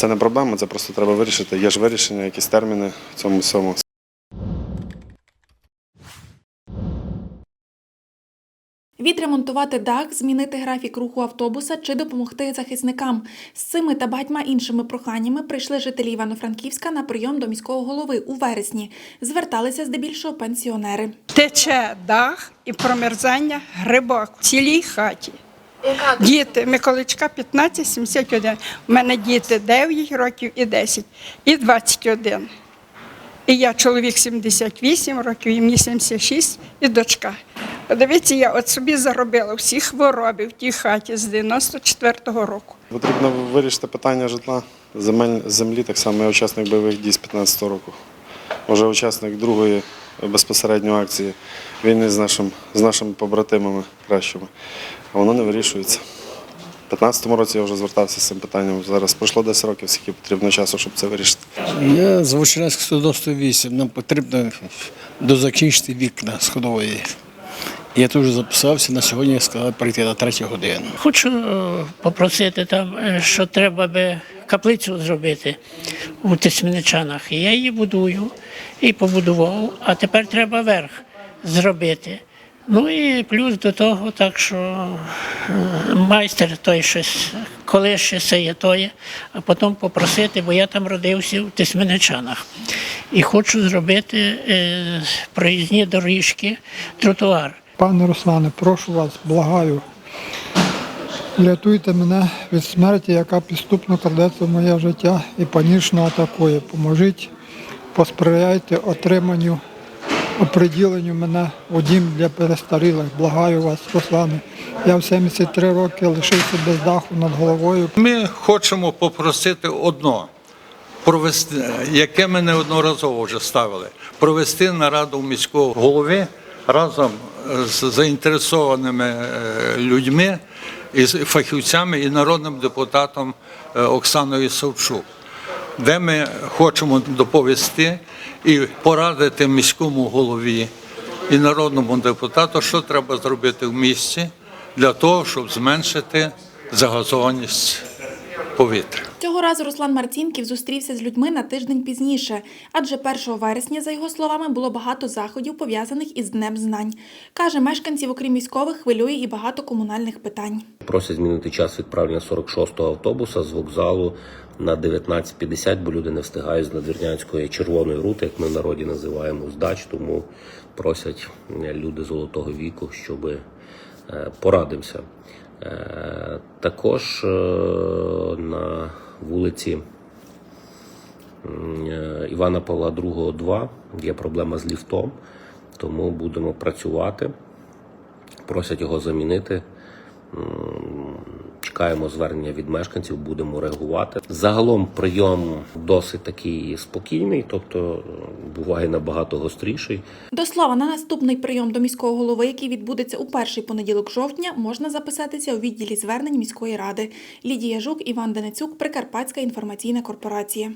Це не проблема, це просто треба вирішити. Є ж вирішення, якісь терміни в цьому всьому. Відремонтувати дах, змінити графік руху автобуса чи допомогти захисникам. З цими та багатьма іншими проханнями прийшли жителі Івано-Франківська на прийом до міського голови у вересні. Зверталися здебільшого пенсіонери. Тече дах і промерзання грибок в цілій хаті. Діти Миколичка 15, 71. У мене діти 9 років і 10, і 21. І я чоловік 78 років, і мені 76, і дочка. Подивіться, я от собі заробила всі хвороби в тій хаті з 94-го року. Потрібно вирішити питання житла, земель, землі, так само я учасник бойових дій з 15 року. Вже учасник другої безпосередньо акції війни з, нашим, з нашими побратимами кращими. А воно не вирішується. У 15-му році я вже звертався з цим питанням. Зараз пройшло 10 років, скільки потрібно часу, щоб це вирішити. Я з Вовчинецька 198. Нам потрібно дозакінчити вікна сходової. Я теж записався на сьогодні, я сказав прийти на третю годину. Хочу е, попросити там, е, що треба би каплицю зробити у Тисменичанах. Я її будую і побудував, а тепер треба верх зробити. Ну і плюс до того, так що е, майстер той щось, коли ще це є тоє, а потім попросити, бо я там родився в Тисменичанах. І хочу зробити проїзні доріжки, тротуар. Пане Руслане, прошу вас, благаю. Рятуйте мене від смерті, яка підступно крадеться в моє життя і панічно атакує. Поможіть, посприяйте отриманню, оприділенню мене у дім для перестарілих. Благаю вас, Руслане. Я в 73 роки лишився без даху над головою. Ми хочемо попросити одно, провести, яке ми неодноразово вже ставили, провести нараду міського голови разом з заінтересованими е, людьми, і фахівцями і народним депутатом е, Оксаною Савчук, де ми хочемо доповісти і порадити міському голові і народному депутату, що треба зробити в місті для того, щоб зменшити загазованість повітря. Цього разу Руслан Марцінків зустрівся з людьми на тиждень пізніше, адже 1 вересня, за його словами, було багато заходів, пов'язаних із Днем знань. Каже, мешканців, окрім військових, хвилює і багато комунальних питань. Просять змінити час відправлення 46-го автобуса з вокзалу на 19.50, бо люди не встигають з надвірнянської червоної рути, як ми в народі називаємо здач. Тому просять е, люди золотого віку, щоб е, порадимося. Е, Також на вулиці е, Івана Павла II 2 є проблема з ліфтом, тому будемо працювати. Просять його замінити. Чекаємо звернення від мешканців, будемо реагувати. Загалом прийом досить такий спокійний, тобто е, буває набагато гостріший. До слова, на наступний прийом до міського голови, який відбудеться у перший понеділок жовтня, можна записатися у відділі звернень міської ради. Лідія Жук, Іван Денецюк, Прикарпатська інформаційна корпорація.